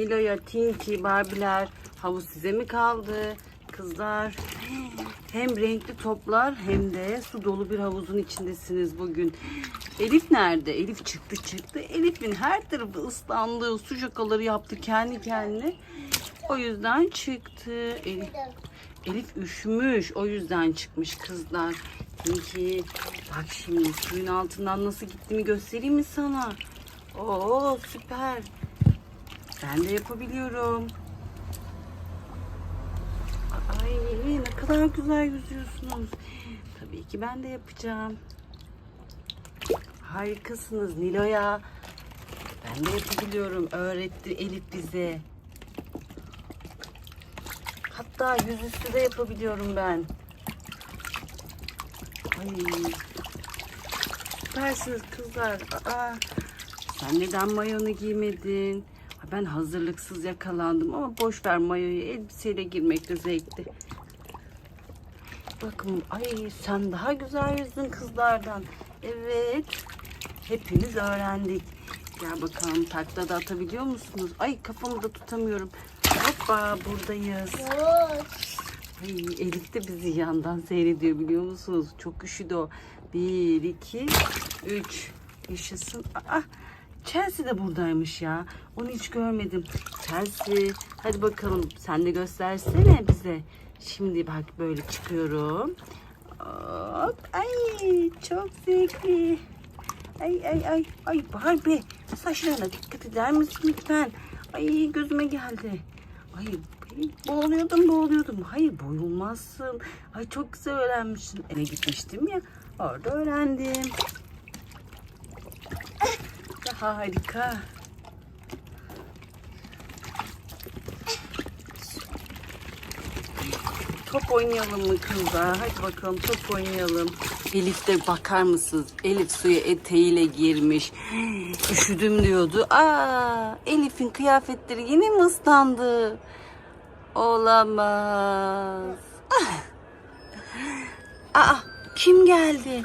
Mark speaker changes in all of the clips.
Speaker 1: Nilo'ya, Tinky, Barbie'ler havuz size mi kaldı? Kızlar hem renkli toplar hem de su dolu bir havuzun içindesiniz bugün. Elif nerede? Elif çıktı çıktı. Elif'in her tarafı ıslandı. Su şakaları yaptı kendi kendine. O yüzden çıktı. Elif, Elif üşümüş. O yüzden çıkmış kızlar. Tinky bak şimdi suyun altından nasıl gittiğimi göstereyim mi sana? Oo süper. Ben de yapabiliyorum. Ay ne kadar güzel yüzüyorsunuz. Tabii ki ben de yapacağım. Harikasınız Nilo'ya. Ben de yapabiliyorum. Öğretti Elif bize. Hatta yüzüstü de yapabiliyorum ben. Ay. Süpersiniz kızlar. Aa, sen neden mayonu giymedin? Ben hazırlıksız yakalandım ama boş ver mayoyu elbiseyle girmek de zevkli. Bakın ay sen daha güzel yüzdün kızlardan. Evet. Hepimiz öğrendik. Gel bakalım takla da atabiliyor musunuz? Ay kafamı da tutamıyorum. Hoppa buradayız. Ay, Elif de bizi yandan seyrediyor biliyor musunuz? Çok üşüdü o. Bir, iki, üç. Yaşasın. Aa, Chelsea de buradaymış ya. Onu hiç görmedim. Chelsea hadi bakalım sen de göstersene bize. Şimdi bak böyle çıkıyorum. Hop. Ay çok zevkli. Ay ay ay ay Barbie saçlarına dikkat eder misin lütfen? Ay gözüme geldi. Ay boğuluyordum boğuluyordum. Hayır boyulmazsın. Ay çok güzel öğrenmişsin. Eve gitmiştim ya orada öğrendim. Harika. Top oynayalım mı kızlar? Hadi bakalım top oynayalım. Elif de bakar mısınız? Elif suya eteğiyle girmiş. Üşüdüm diyordu. Aa, Elif'in kıyafetleri yine mi ıslandı? Olamaz. Aa, kim geldi?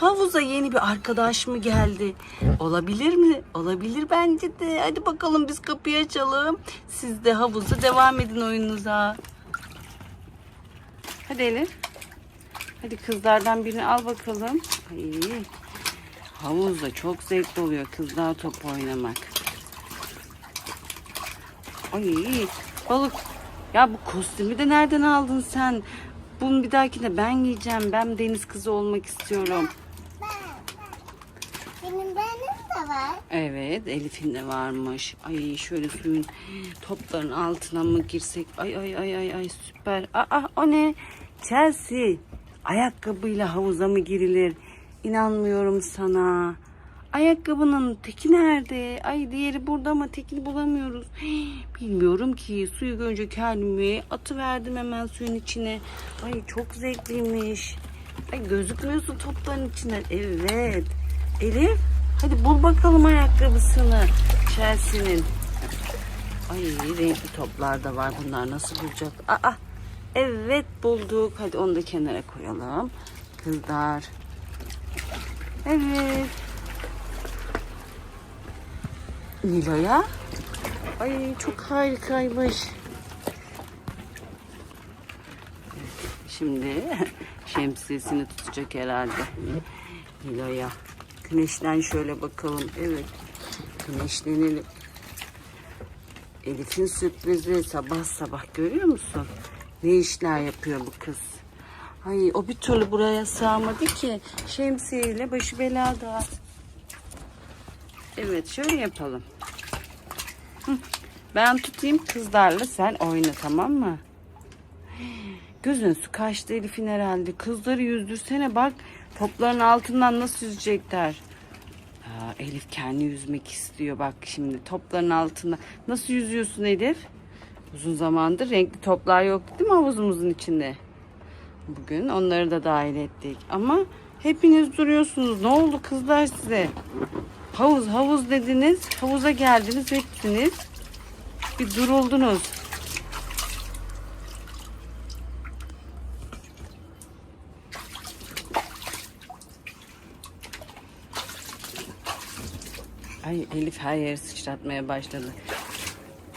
Speaker 1: Havuza yeni bir arkadaş mı geldi? Olabilir mi? Olabilir bence de. Hadi bakalım biz kapıyı açalım. Siz de havuza devam edin oyununuza. Hadi Elif. Hadi kızlardan birini al bakalım. Ay, havuzda çok zevkli oluyor kızlar top oynamak. Ay balık. Ya bu kostümü de nereden aldın sen? Bunu bir dahakine ben giyeceğim. Ben deniz kızı olmak istiyorum.
Speaker 2: Benim benim de var.
Speaker 1: Evet Elif'in de varmış. Ay şöyle suyun topların altına mı girsek? Ay ay ay ay ay süper. Aa o ne? Chelsea. Ayakkabıyla havuza mı girilir? İnanmıyorum sana. Ayakkabının teki nerede? Ay diğeri burada ama tekini bulamıyoruz. Bilmiyorum ki. Suyu görünce kendimi atıverdim hemen suyun içine. Ay çok zevkliymiş. Ay gözükmüyorsun topların içinden. Evet. Elif hadi bul bakalım ayakkabısını. Chelsea'nin. Ay renkli toplar da var. Bunlar nasıl bulacak? Aa evet bulduk. Hadi onu da kenara koyalım. Kızlar. Evet. Nilo'ya. Ay çok harikaymış. Şimdi şemsiyesini tutacak herhalde. Nilo'ya. Güneşten şöyle bakalım. Evet. Güneşlenelim. Elif'in sürprizi sabah sabah görüyor musun? Ne işler yapıyor bu kız? Ay o bir türlü buraya sığamadı ki. Şemsiyeyle başı belada. Evet şöyle yapalım. Ben tutayım kızlarla sen oyna tamam mı? Gözün su kaçtı Elif'in herhalde. Kızları yüzdürsene bak. Topların altından nasıl yüzecekler. Aa, Elif kendi yüzmek istiyor bak şimdi topların altında. Nasıl yüzüyorsun Elif? Uzun zamandır renkli toplar yoktu değil mi havuzumuzun içinde? Bugün onları da dahil ettik. Ama hepiniz duruyorsunuz. Ne oldu kızlar size? Havuz havuz dediniz. Havuza geldiniz hepsiniz. Bir duruldunuz. Ay Elif her yeri sıçratmaya başladı.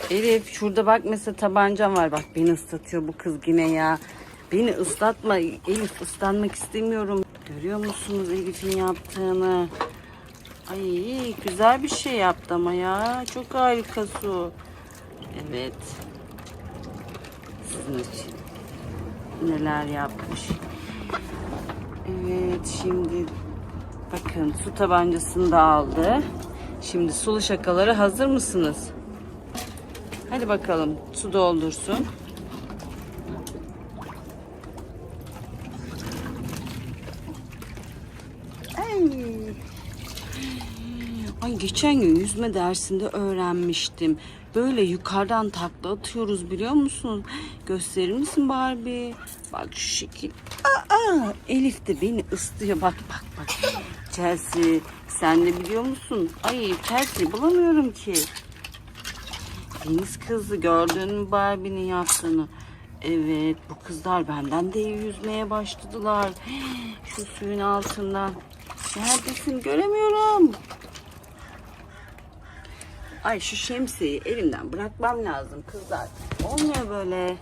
Speaker 1: Elif şurada bak mesela tabancam var. Bak beni ıslatıyor bu kız yine ya. Beni ıslatma. Elif ıslanmak istemiyorum. Görüyor musunuz Elif'in yaptığını? Güzel bir şey yaptı ama ya. Çok harika su. Evet. Sizin için. Neler yapmış. Evet şimdi bakın su tabancasını da aldı. Şimdi sulu şakaları hazır mısınız? Hadi bakalım su doldursun. Ay. Ay geçen gün yüzme dersinde öğrenmiştim. Böyle yukarıdan takla atıyoruz biliyor musunuz? Gösterir misin Barbie? Bak şu şekil. Aa, Elif de beni ıslıyor. Bak bak bak. Chelsea sen de biliyor musun? Ay Chelsea bulamıyorum ki. Deniz kızı gördün mü Barbie'nin yaptığını? Evet bu kızlar benden de iyi yüzmeye başladılar. Şu suyun altından. Neredesin göremiyorum. Ay şu şemsiyeyi elimden bırakmam lazım kızlar. Olmuyor böyle.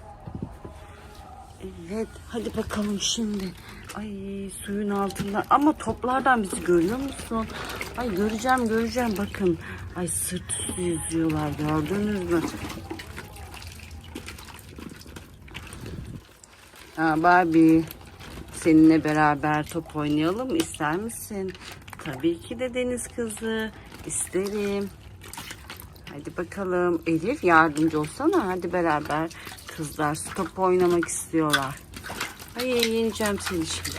Speaker 1: Evet hadi bakalım şimdi. Ay suyun altında ama toplardan bizi görüyor musun? Ay göreceğim göreceğim bakın. Ay sırt üstü yüzüyorlar gördünüz mü? Ha Barbie seninle beraber top oynayalım ister misin? Tabii ki de deniz kızı isterim. Hadi bakalım Elif yardımcı olsana hadi beraber. Kızlar top oynamak istiyorlar. Ay yeneceğim seni şimdi.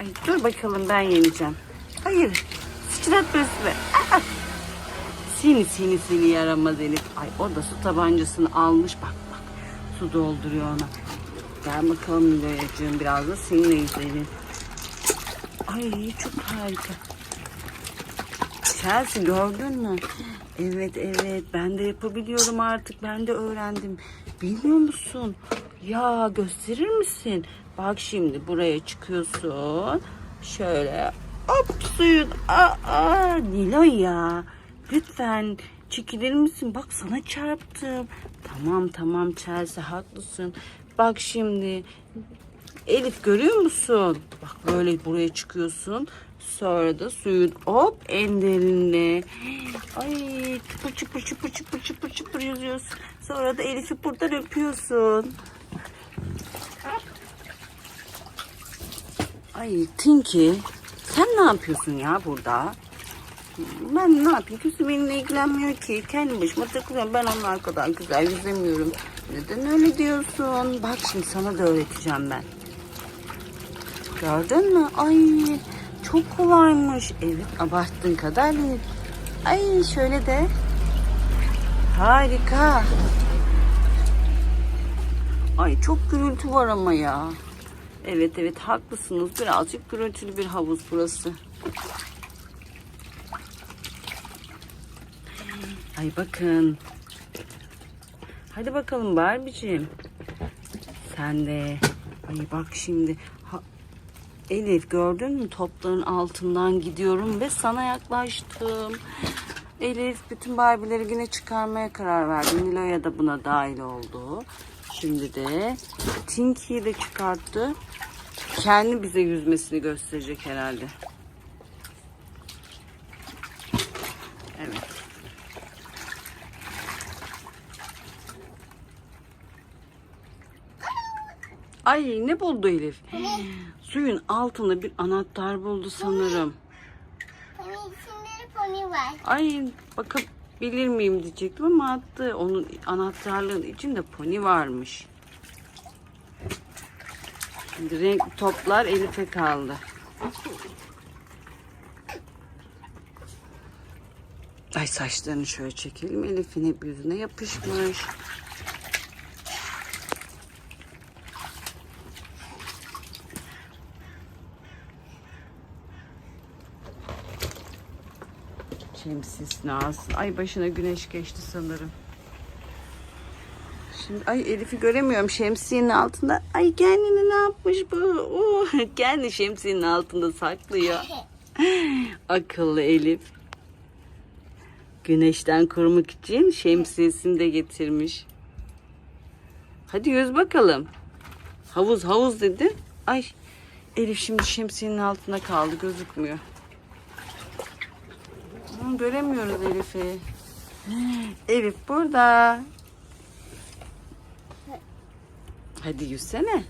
Speaker 1: Ay dur bakalım ben yeneceğim. Hayır sıçratma üstüme. Aa! Seni seni seni yaramaz Elif. Ay o da su tabancasını almış bak bak. Su dolduruyor ona. Gel bakalım Niloyacığım biraz da seninle yüzelim. Ay çok harika. Chelsea gördün mü? Evet evet ben de yapabiliyorum artık ben de öğrendim. Bilmiyor musun? Ya gösterir misin? Bak şimdi buraya çıkıyorsun. Şöyle hop suyun. Aa, aa, Niloy ya. Lütfen çekilir misin? Bak sana çarptım. Tamam tamam Chelsea haklısın. Bak şimdi Elif görüyor musun? Bak böyle buraya çıkıyorsun. Sonra da suyun hop en derinine. Ay çıpır çıpır çıpır çıpır çıpır çıpır yüzüyorsun. Sonra da Elif'i buradan öpüyorsun. Ay Tinky sen ne yapıyorsun ya burada? Ben ne yapayım? Kimse benimle ilgilenmiyor ki. Kendi başıma takılıyorum. Ben onlar kadar güzel yüzemiyorum. Neden öyle diyorsun? Bak şimdi sana da öğreteceğim ben. Gördün mü? Ay çok kolaymış. Evet abarttığın kadar değil. Ay şöyle de. Harika. Ay çok gürültü var ama ya. Evet evet haklısınız. Birazcık gürültülü bir havuz burası. Ay bakın. Hadi bakalım Barbie'ciğim. Sen de. Ay bak şimdi. Ha, Elif gördün mü topların altından gidiyorum ve sana yaklaştım. Elif bütün Barbie'leri yine çıkarmaya karar verdi. Nilo'ya da buna dahil oldu. Şimdi de Tinky'yi de çıkarttı. Kendi bize yüzmesini gösterecek herhalde. Evet. Ay ne buldu Elif? Suyun altında bir anahtar buldu sanırım.
Speaker 2: Pony içinde pony var.
Speaker 1: Ay bakabilir miyim diyecektim ama attı. Onun anahtarlığın içinde pony varmış. Şimdi renkli toplar Elif'e kaldı. Ay saçlarını şöyle çekelim. Elif'in hep yüzüne yapışmış. Şemsiyesini alsın. Ay başına güneş geçti sanırım. Şimdi ay Elif'i göremiyorum şemsiyenin altında. Ay kendini ne yapmış bu? Oo, kendi şemsiyenin altında saklıyor. Akıllı Elif. Güneşten korumak için şemsiyesini de getirmiş. Hadi yüz bakalım. Havuz havuz dedi. Ay Elif şimdi şemsiyenin altında kaldı gözükmüyor. Göremiyoruz Elif'i. Elif burada. Hadi yüzsene.